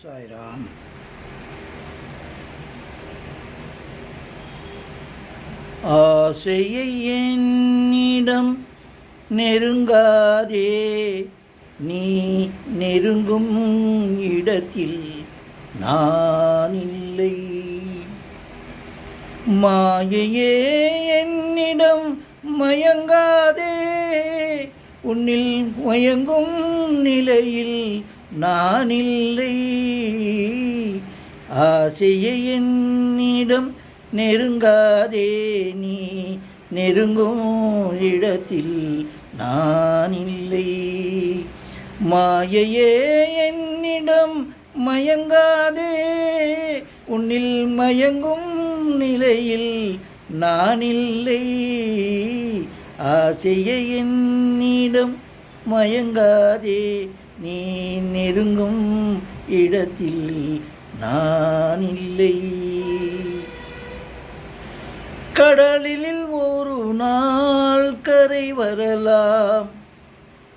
சாய்ராம் ஆசையை என்னிடம் நெருங்காதே. நீ நெருங்கும் இடத்தில் நான் இல்லை மாயையே என்னிடம் மயங்காதே. உன்னில் மயங்கும் நிலையில் நான் இல்லை ஆசையை என்னிடம் நெருங்காதே நீ. நெருங்கும் இடத்தில் நான் இல்லை மாயையே என்னிடம் மயங்காதே. உன்னில் மயங்கும் நிலையில் நான் இல்லை ஆசையை என்னிடம் மயங்காதே. நீ நெருங்கும் இடத்தில் நான் இல்லை கடலில் ஒரு நாள் கரை வரலாம்.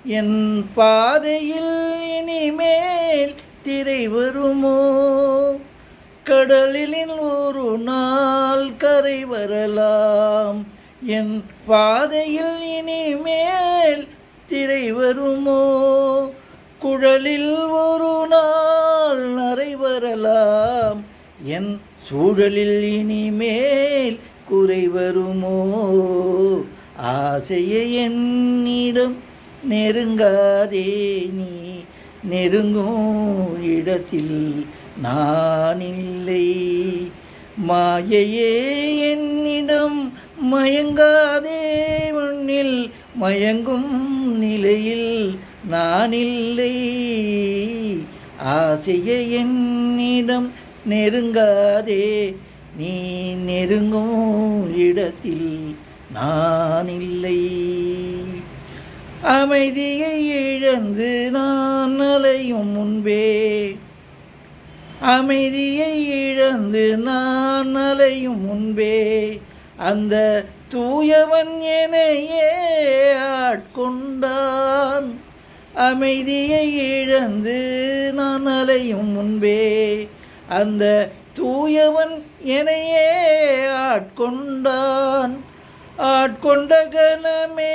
என் பாதையில் இனிமேல் திரை வருமோ? கடலில் ஒரு நாள் கரை வரலாம். என் பாதையில் இனிமேல் நாட்களில் ஒரு நாள் நரை என் சூழலில் இனிமேல் குறை வருமோ? ஆசையை என்னிடம் நெருங்காதே நீ நெருங்கும் இடத்தில். நான் இல்லை மாயையே என்னிடம் மயங்காதே மண்ணில் மயங்கும் நிலையில். நான் இல்லை ஆசையை என்னிடம் நெருங்காதே. நீ நெருங்கும் இடத்தில் நான் இல்லை அமைதியை இழந்து நான் அலையும் முன்பே. அமைதியை இழந்து நான் அலையும் முன்பே. அந்த தூயவன் எனையே ஆட்கொண்டான் அமைதியை இழந்து நான் அலையும் முன்பே அந்த தூயவன் எனையே ஆட்கொண்டான். ஆட்கொண்ட கணமே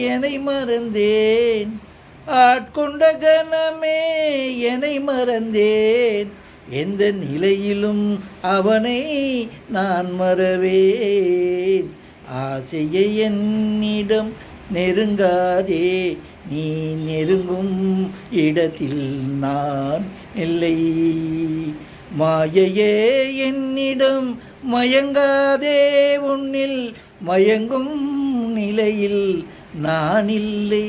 என்னை மறந்தேன். ஆட்கொண்ட கணமே என்னை மறந்தேன். எந்த நிலையிலும் அவனை நான் மறவேன். ஆசையை என்னிடம் நெருங்காதே நீ நெருங்கும் இடத்தில் நான் இல்லை. மாயையே என்னிடம் மயங்காதே உன்னில் மயங்கும் நிலையில் நான் இல்லை.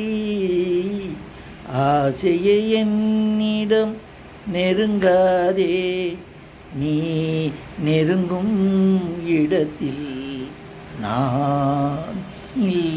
ஆசையை என்னிடம் நெருங்காதே நீ நெருங்கும் இடத்தில் நான் இல்லை.